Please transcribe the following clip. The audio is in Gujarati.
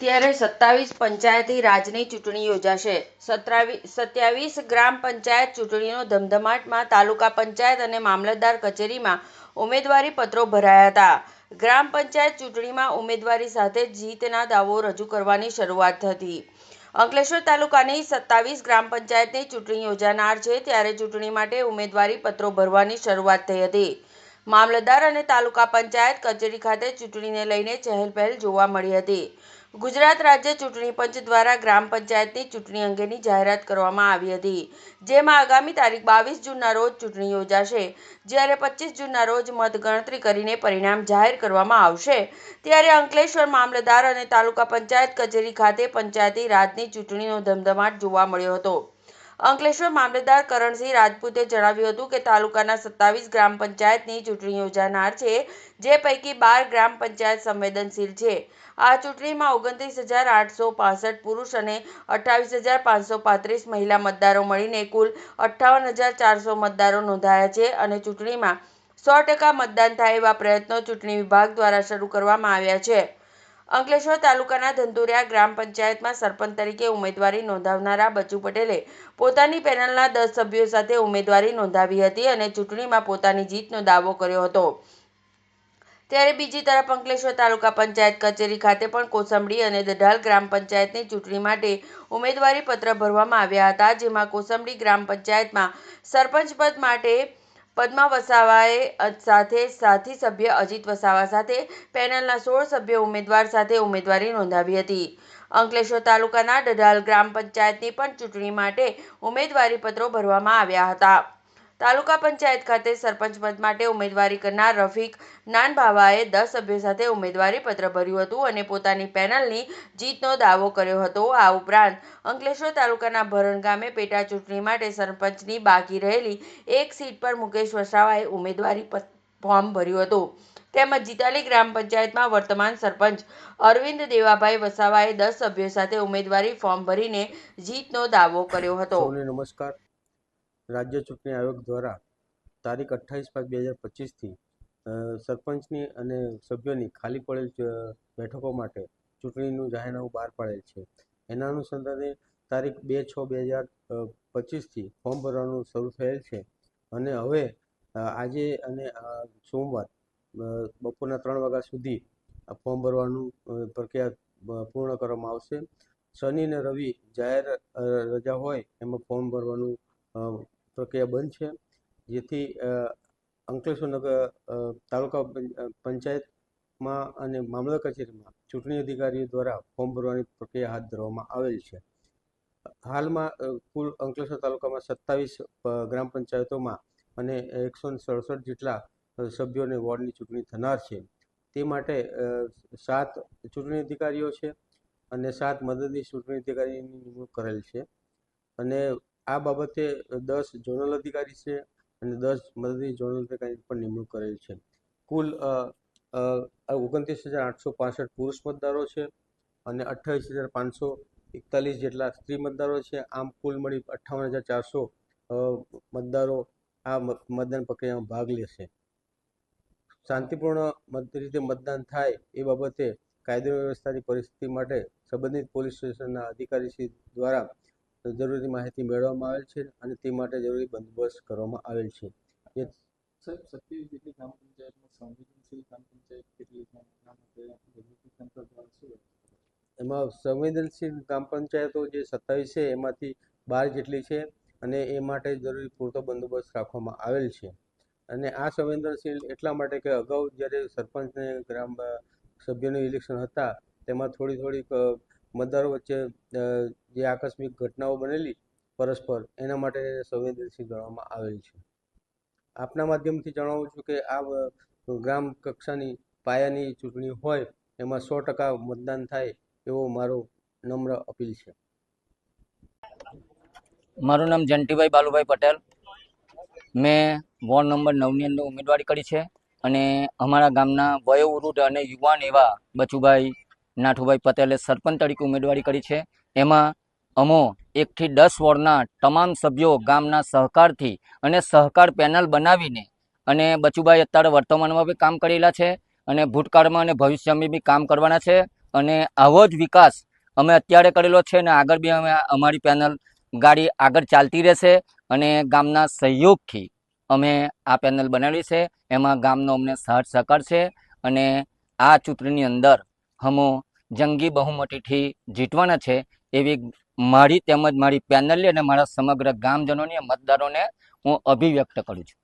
ત્યારે સત્તાવીસ પંચાયતી રાજની ચૂંટણી યોજાશે. સત્યાવીસ ગ્રામ પંચાયત ચૂંટણીનો ધમધમાટમાં તાલુકા પંચાયત અને મામલતદાર કચેરીમાં ઉમેદવારી પત્રો ભરાયા હતા. ગ્રામ પંચાયત ચૂંટણીમાં ઉમેદવારી સાથે જીતના દાવો રજૂ કરવાની શરૂઆત હતી. અંકલેશ્વર તાલુકાની સત્તાવીસ ગ્રામ પંચાયતની ચૂંટણી યોજાનાર છે ત્યારે ચૂંટણી માટે ઉમેદવારી પત્રો ભરવાની શરૂઆત થઈ હતી. મામલતદાર અને તાલુકા પંચાયત કચેરી ખાતે ચૂંટણીને લઈને ચહેલપહેલ જોવા મળી હતી. ગુજરાત રાજ્ય ચૂંટણી પંચ દ્વારા ગ્રામ પંચાયતની ચૂંટણી અંગેની જાહેરાત કરવામાં આવી હતી, જેમાં આગામી તારીખ બાવીસ જૂનના રોજ ચૂંટણી યોજાશે. જ્યારે પચીસ જૂનના રોજ મતગણતરી કરીને પરિણામ જાહેર કરવામાં આવશે, ત્યારે અંકલેશ્વર મામલતદાર અને તાલુકા પંચાયત કચેરી ખાતે પંચાયતી રાજની ચૂંટણીનો ધમધમાટ જોવા મળ્યો હતો. અંકલેશ્વર મામલતદાર કરણસિંહ રાજપૂતે જણાવ્યું હતું કે તાલુકાના સત્તાવીસ ગ્રામ પંચાયતની ચૂંટણી યોજાનાર છે, જે પૈકી બાર ગ્રામ પંચાયત સંવેદનશીલ છે. આ ચૂંટણીમાં ઓગણત્રીસ હજાર આઠસો પાસઠ પુરુષ અને અઠ્ઠાવીસ હજાર પાંચસો પાંત્રીસ મહિલા મતદારો મળીને કુલ અઠ્ઠાવન હજાર ચારસો મતદારો નોંધાયા છે અને ચૂંટણીમાં સો ટકા મતદાન થાય એવા પ્રયત્નો ચૂંટણી વિભાગ દ્વારા શરૂ કરવામાં આવ્યા છે. અંકલેશ્વર તાલુકાના ધંધુરિયા ગ્રામ પંચાયતમાં સરપંચ તરીકે ઉમેદવારી નોંધાવનારા બચુ પટેલે પોતાની પેનલના દસ સભ્યો સાથે ઉમેદવારી નોંધાવી હતી અને ચૂંટણીમાં પોતાની જીતનો દાવો કર્યો હતો. ત્યારે બીજી તરફ અંકલેશ્વર તાલુકા પંચાયત કચેરી ખાતે પણ કોસંબડી અને દઢાલ ગ્રામ પંચાયતની ચૂંટણી માટે ઉમેદવારી પત્ર ભરવામાં આવ્યા હતા, જેમાં કોસંબડી ગ્રામ પંચાયતમાં સરપંચ પદ માટે પદ્મા વસાવાએ સાથે સાથી સભ્ય અજીત વસાવા સાથે પેનલના સોળ સભ્ય ઉમેદવાર સાથે ઉમેદવારી નોંધાવી હતી. અંકલેશ્વર તાલુકાના ડઢાલ ગ્રામ પંચાયતની પણ ચૂંટણી માટે ઉમેદવારીપત્રો ભરવામાં આવ્યા હતા. તાલુકા પંચાયત ખાતે સરપંચ પદ માટે ઉમેદવારી કરનાર રફીક નાનભાવાએ દસ સભ્યો સાથે ઉમેદવારી પત્ર ભર્યું હતું અને પોતાની પેનલની જીતનો દાવો કર્યો હતો. આ ઉપરાંત અંકલેશ્વર તાલુકાના ભરણ ગામે પેટા ચૂંટણી માટે સરપંચની બાકી રહેલી એક સીટ પર મુકેશ વસાવાએ ઉમેદવારી ફોર્મ ભર્યું હતું. તેમજ જીતાલી ગ્રામ પંચાયતમાં વર્તમાન સરપંચ અરવિંદ દેવાભાઈ વસાવાએ દસ સભ્યો સાથે ઉમેદવારી ફોર્મ ભરીને જીતનો દાવો કર્યો હતો. નમસ્કાર. રાજ્ય ચૂંટણી આયોગ દ્વારા તારીખ અઠ્ઠાવીસ પાંચ બે હજાર પચીસથી સરપંચની અને સભ્યોની ખાલી પડેલ બેઠકો માટે ચૂંટણીનું જાહેરનામું બહાર પાડેલ છે. એના અનુસંધાને તારીખ બે છ બે હજાર પચીસથી ફોર્મ ભરવાનું શરૂ થયેલ છે. અને હવે આજે અને સોમવાર બપોરના ત્રણ વાગ્યા સુધી ફોર્મ ભરવાનું પ્રક્રિયા પૂર્ણ કરવામાં આવશે. શનિ અને રવિ જાહેર રજા હોય એમાં ફોર્મ ભરવાનું પ્રક્રિયા બંધ છે. જેથી અંકલેશ્વર નગર તાલુકા પંચાયતમાં અને મામલા કચેરીમાં ચૂંટણી અધિકારીઓ દ્વારા ફોર્મ ભરવાની પ્રક્રિયા હાથ ધરવામાં આવેલ છે. હાલમાં કુલ અંકલેશ્વર તાલુકામાં સત્તાવીસ ગ્રામ પંચાયતોમાં અને એકસો સડસઠ જેટલા સભ્યોને વોર્ડની ચૂંટણી થનાર છે. તે માટે સાત ચૂંટણી અધિકારીઓ છે અને સાત મદદનીશ ચૂંટણી અધિકારીની નિમણૂક કરેલ છે. અને આ બાબતે દસ ઝોનલ અધિકારી છે અને દસ મદદની ઝોનલ અધિકારી પણ નિમણૂક કરેલ છે. કુલ ઓગણત્રીસ હજાર આઠસો પાસઠ પુરુષ મતદારો છે અને અઠ્ઠાવીસ હજાર પાંચસો એકતાલીસ જેટલા સ્ત્રી મતદારો છે. આમ કુલ મળી અઠ્ઠાવન હજાર ચારસો મતદારો આ મતદાન પ્રક્રિયામાં ભાગ લેશે. શાંતિપૂર્ણ રીતે મતદાન થાય એ બાબતે કાયદો વ્યવસ્થાની પરિસ્થિતિ માટે સંબંધિત પોલીસ સ્ટેશનના અધિકારી દ્વારા જરૂરી માહિતી મેળવવામાં આવેલ છે અને તે માટે જરૂરી બંદોબસ્ત કરવામાં આવેલ છે. જે સાહેબ સત્યાવીસ જેટલી ગ્રામ પંચાયતમાં સંવેદનશીલ ગ્રામ પંચાયત કેટલી તંત્ર દ્વારા શું એમાં સંવેદનશીલ ગ્રામ પંચાયતો જે સત્તાવીસ છે એમાંથી બાર જેટલી છે અને એ માટે જરૂરી પૂરતો બંદોબસ્ત રાખવામાં આવેલ છે. અને આ સંવેદનશીલ એટલા માટે કે અગાઉ જ્યારે સરપંચને ગ્રામ સભ્યોનું ઇલેક્શન હતા તેમાં થોડી થોડીક મતદારો વચ્ચે જે આકસ્મિક ઘટનાઓ બનેલી પરસ્પર, એના માટે સંવેદનશીલ ગણવામાં આવેલ છે. આપના માધ્યમથી જણાવું છું કે આ ગ્રામ કક્ષાની પાયાની ચૂંટણી હોય, એમાં સો ટકા મતદાન થાય એવો મારો નમ્ર અપીલ છે. મારું નામ જંટીભાઈ બાલુભાઈ પટેલ. મેં વોર્ડ નંબર નવની અંદર ઉમેદવારી કરી છે અને અમારા ગામના વયોવૃદ્ધ અને યુવાન એવા બચુભાઈ નાઠુભાઈ પટેલે સરપંચ તરીકે ઉમેદવારી કરી છે. એમાં અમો એકથી દસ વોર્ડના તમામ સભ્યો ગામના સહકારથી અને સહકાર પેનલ બનાવીને અને બચુભાઈ અત્યારે વર્તમાનમાં બી કામ કરેલા છે અને ભૂતકાળમાં અને ભવિષ્યમાં બી કામ કરવાના છે અને આવો જ વિકાસ અમે અત્યારે કરેલો છે અને આગળ બી અમે અમારી પેનલ ગાડી આગળ ચાલતી રહેશે અને ગામના સહયોગથી અમે આ પેનલ બનાવી છે. એમાં ગામનો અમને સહજ સહકાર છે અને આ ચૂંટણીની અંદર હમો જંગી બહુમતીથી જીતવાના છે એવી મારી તેમજ મારી પેનલની અને મારા સમગ્ર ગામજનોની મતદારોને હું અભિવ્યક્ત કરું છું.